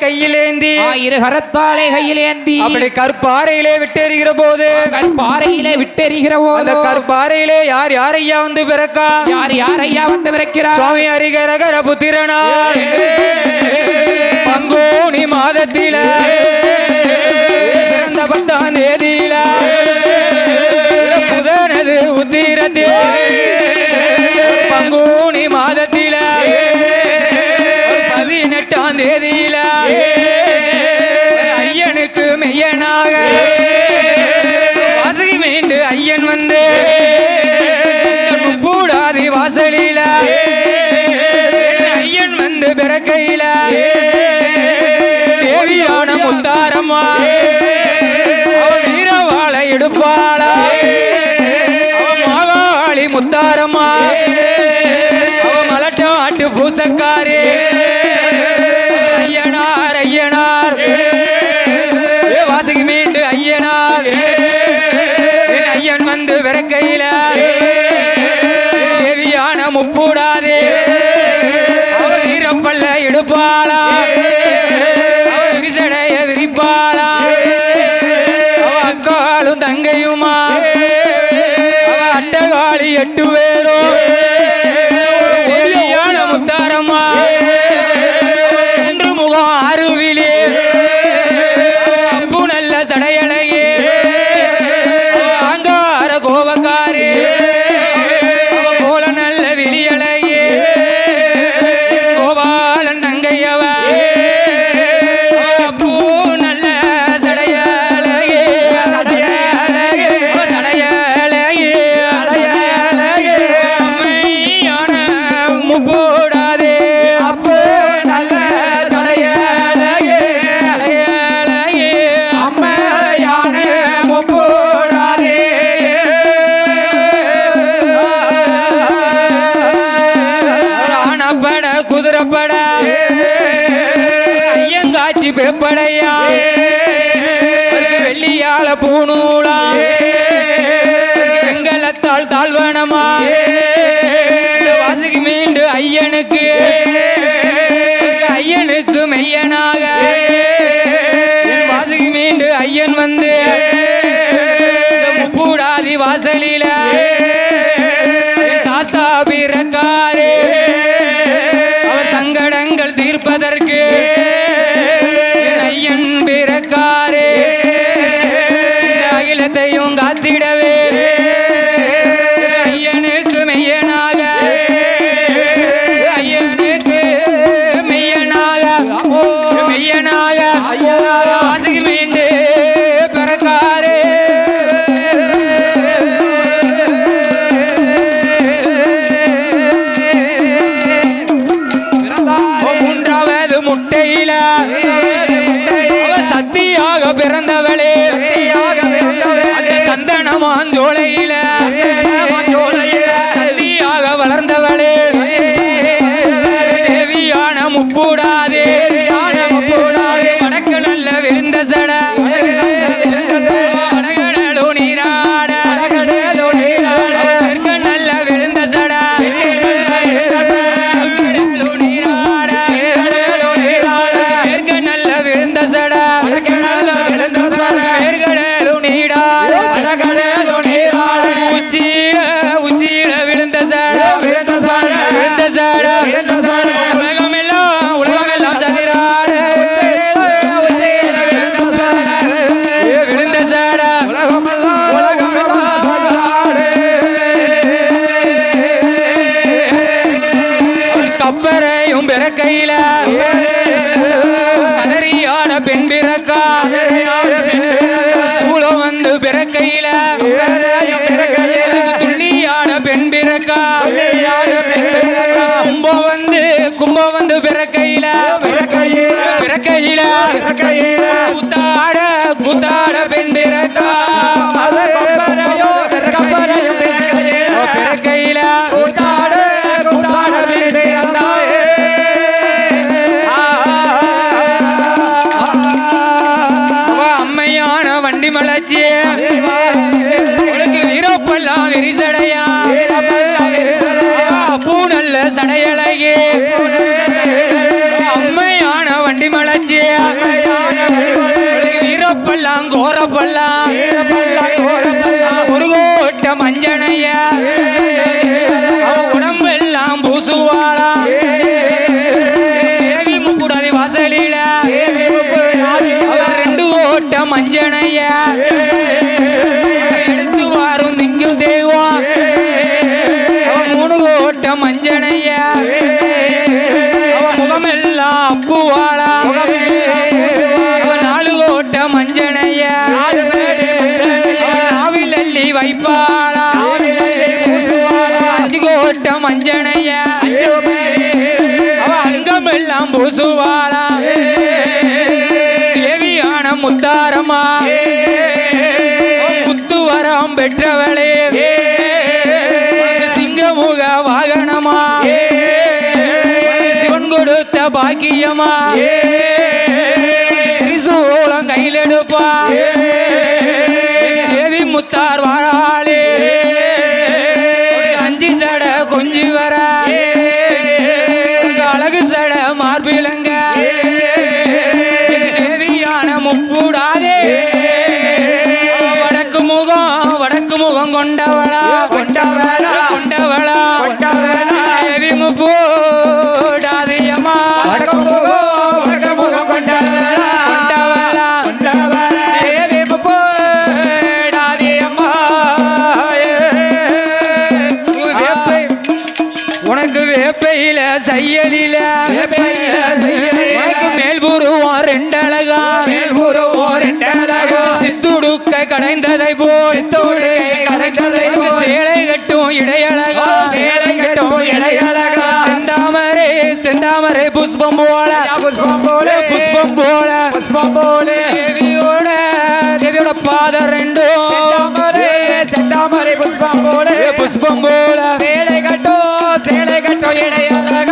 கையிலேந்தி. இரு கரத்தாலே கையில் ஏந்தி அப்படி கற்பாறையிலே விட்டெறிகிற போது பாறையிலே விட்டெறிகிற அந்த போது கற்பாறையிலே யார் யார் ஐயா வந்து பிறக்கா? யார் யார் ஐயா வந்து பிறக்கிறார்? சுவாமி ஹரிகரகர புத்திரனார் வந்து பிறக்கையில. தேவியான முத்தாரம்மா. அவ வீரவாள எடுப்பாளா? மாகாளி முத்தாரம்மா. அவ மலட்டாட்டு பூசக்காரி. ஐயனார் ஐயனார். வாசகி மீண்டு ஐயனார். ஐயன் வந்து விறக்கையில தேவியான முப்பூடாது எட்டு பேரோ? தேவியான முத்தாரம்மா. என்று முகம் அருவிலே. அப்பு நல்ல சடையழகே அங்கார கோபக்காரி கடையா வெள்ளியால பூணூலா? வெங்கலத்தால் தாழ்வனமா? வாசுகி மீண்டு ஐயனுக்கு. ஐயனுக்கு மெய்யனாக. வாசுக்கு வாசுகி மீண்டு ஐயன் வந்து. முப்பூடாதி வாசலில. சாஸ்தா பிறக்காரே. அவர் சங்கடங்கள் தீர்ப்பதற்கு. பிறக்கையில கதறியான பெண் பிறக்கா. சூளம் வந்து பிறக்கையில துள்ளியான பெண் பிறக்கா. தம்பி மலச்சி உனக்கு வீரப்பெல்லாம் விரிசடையா பூனல்ல சடையழகி. அம்மையான வண்டி மலச்சி உனக்கு வீரப்பெல்லாம் கோரப்பெல்லாம் ஒரு கோட்ட மஞ்சனையா. போட்ட மஞ்சனைய எடுத்து வாரும் திங்கு தெய்வம். மூணு போட்ட மஞ்சனைய வாகனமா சிவன் கொடுத்த பாக்கியமா திரிசூலம் கையில் எடுப்பா தேவி முத்தார் வாழாளே அஞ்சு சட கொஞ்சி வர கொண்டவளா? கொண்டவளா? கொண்டவளா? கொண்டவளா? முக்கூடாதியம்மா வேப்பை உனக்கு வேப்பையில செய்யலில உனக்கு மேல் புருவம் ரெண்டழகா. சித்துடுக்க கடைந்ததை போல் புஷ்பம் போல புஷ்பம் போல புஷ்பம் போல புஷ்பம் போல தேவியோட தேவியோட பாதம் ரெண்டும். செந்தாமரை புஷ்பம் போல புஷ்பம் போல சேலை கட்டோ சேலை கட்டோ இடையழகா